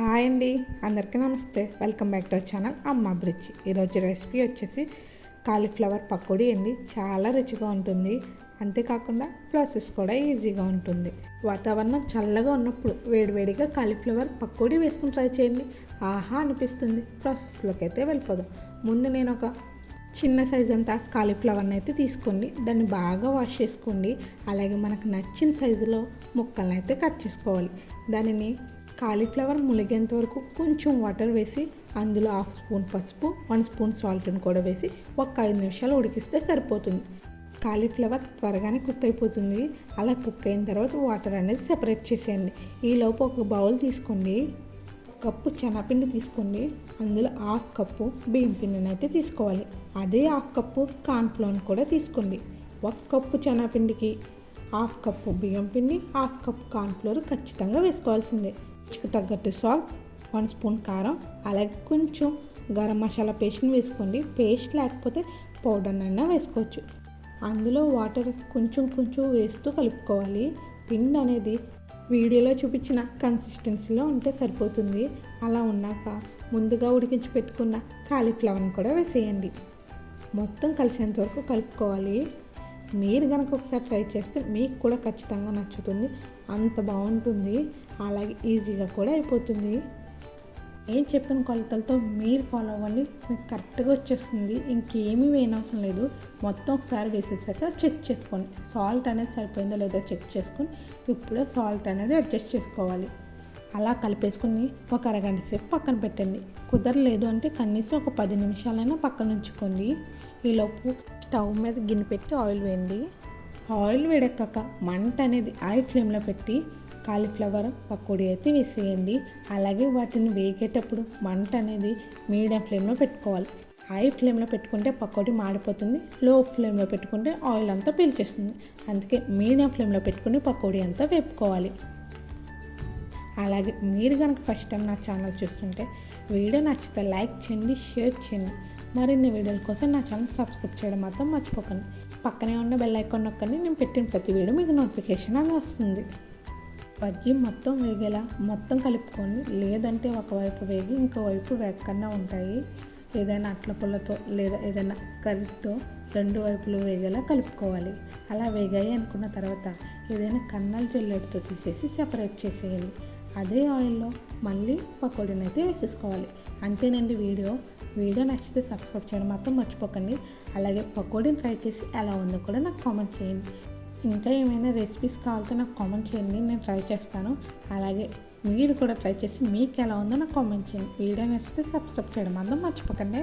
Hi అండి అందరికీ నమస్తే. Welcome back to our channel Amma bridge ఈరోజు రెసిపీ వచ్చేసి కాలీఫ్లవర్ పకోడీ అండి. చాలా రుచిగా ఉంటుంది. అంతేకాకుండా ప్రాసెస్ కూడా ఈజీగా ఉంటుంది. వాతావరణం చల్లగా ఉన్నప్పుడు వేడివేడిగా కాలీఫ్లవర్ పకోడీ వేసుకుని ట్రై చేయండి. ఆహా అనిపిస్తుంది. ప్రాసెస్లోకి అయితే వెళ్ళిపోదాం. ముందు నేను ఒక చిన్న సైజ్ అంతా కాలీఫ్లవర్ని అయితే తీసుకోండి. దాన్ని బాగా వాష్ చేసుకోండి. అలాగే మనకు నచ్చిన సైజులో ముక్కలను అయితే కట్ చేసుకోవాలి. దానిని కాలీఫ్లవర్ ములిగేంత వరకు కొంచెం వాటర్ వేసి అందులో హాఫ్ స్పూన్ పసుపు వన్ స్పూన్ సాల్ట్ని కూడా వేసి ఒక ఐదు నిమిషాలు ఉడికిస్తే సరిపోతుంది. కాలీఫ్లవర్ త్వరగానే కుక్ అయిపోతుంది. అలా కుక్ అయిన తర్వాత వాటర్ అనేది సెపరేట్ చేసేయండి. ఈలోపు ఒక బౌల్ తీసుకోండి. కప్పు శనగపిండి తీసుకోండి. అందులో హాఫ్ కప్పు బియ్యం పిండిని అయితే తీసుకోవాలి. అదే హాఫ్ కప్పు కార్న్ఫ్లోర్ కూడా తీసుకోండి. ఒక కప్పు శనగపిండికి హాఫ్ కప్పు బియ్యం పిండి హాఫ్ కప్పు కార్న్ఫ్లోర్ ఖచ్చితంగా వేసుకోవాల్సిందే. రుచికి తగ్గట్టు సాల్ట్ వన్ స్పూన్ కారం అలాగే కొంచెం గరం మసాలా పేస్ట్ని వేసుకోండి. పేస్ట్ లేకపోతే పౌడర్నైనా వేసుకోవచ్చు. అందులో వాటర్ కొంచెం కొంచెం వేస్తూ కలుపుకోవాలి. పిండి అనేది వీడియోలో చూపించిన కన్సిస్టెన్సీలో ఉంటే సరిపోతుంది. అలా ఉన్నాక ముందుగా ఉడికించి పెట్టుకున్న కాలీఫ్లవర్ని కూడా వేసేయండి. మొత్తం కలిసేంత వరకు కలుపుకోవాలి. మీరు కనుక ఒకసారి ట్రై చేస్తే మీకు కూడా ఖచ్చితంగా నచ్చుతుంది. అంత బాగుంటుంది. అలాగే ఈజీగా కూడా అయిపోతుంది. నేను చెప్పిన కొలతలతో మీరు ఫాలో అవ్వండి. మీకు కరెక్ట్గా వచ్చేస్తుంది. ఇంకేమీ వేయనవసరం లేదు. మొత్తం ఒకసారి వేసేసాక చెక్ చేసుకోండి. సాల్ట్ అనేది సరిపోయిందో లేదో చెక్ చేసుకొని ఇప్పుడే సాల్ట్ అనేది అడ్జస్ట్ చేసుకోవాలి. అలా కలిపేసుకుని ఒక అరగంట సేపు పక్కన పెట్టండి. కుదరలేదు అంటే కనీసం ఒక పది నిమిషాలైనా పక్కన ఉంచుకోండి. ఈలోపు స్టవ్ మీద గిన్నె పెట్టి ఆయిల్ వేయండి. ఆయిల్ వేడెక్కాక మంట అనేది హై ఫ్లేమ్లో పెట్టి కాలీఫ్లవర్ పకోడీ అయితే వేసేయండి. అలాగే వాటిని వేగేటప్పుడు మంట అనేది మీడియం ఫ్లేమ్లో పెట్టుకోవాలి. హై ఫ్లేమ్లో పెట్టుకుంటే పకోడీ మాడిపోతుంది లో ఫ్లేమ్లో పెట్టుకుంటే ఆయిల్ అంతా పీల్చేస్తుంది. అందుకే మీడియం ఫ్లేమ్లో పెట్టుకుని పకోడీ అంతా వేపుకోవాలి. అలాగే మీరు కనుక ఫస్ట్ టైం నా ఛానల్ చూస్తుంటే వీడియో నచ్చితే లైక్ చేయండి షేర్ చేయండి. మరిన్ని వీడియోల కోసం నా ఛానల్ సబ్స్క్రైబ్ చేయడం మాత్రం మర్చిపోకండి. పక్కనే ఉన్న బెల్ ఐకాన్ నొక్కండి నేను పెట్టిన ప్రతి వీడియో మీకు నోటిఫికేషన్ అని వస్తుంది. బజ్జీ మొత్తం వేగేలా మొత్తం కలుపుకొని లేదంటే ఒకవైపు వేగి ఇంకోవైపు వేగకుండా ఉంటాయి. ఏదైనా అట్ల పుల్లతో లేదా ఏదైనా కర్రీతో రెండు వైపులు వేగేలా కలుపుకోవాలి. అలా వేగాయి అనుకున్న తర్వాత ఏదైనా కన్నాల జల్లెడతో తీసేసి సెపరేట్ చేసేయండి. అదే ఆయిల్లో మళ్ళీ పకోడీని అయితే వేసేసుకోవాలి. అంతేనండి వీడియో. వీడియో నచ్చితే సబ్స్క్రైబ్ చేయడం మాత్రం మర్చిపోకండి. అలాగే పకోడీని ట్రై చేసి ఎలా ఉందో కూడా నాకు కామెంట్ చేయండి. ఇంకా ఏమైనా రెసిపీస్ కావాలంటే నాకు కామెంట్ చేయండి నేను ట్రై చేస్తాను. అలాగే మీరు కూడా ట్రై చేసి మీకు ఎలా ఉందో నాకు కామెంట్ చేయండి. వీడియో నచ్చితే సబ్స్క్రైబ్ చేయడం మాత్రం మర్చిపోకండి.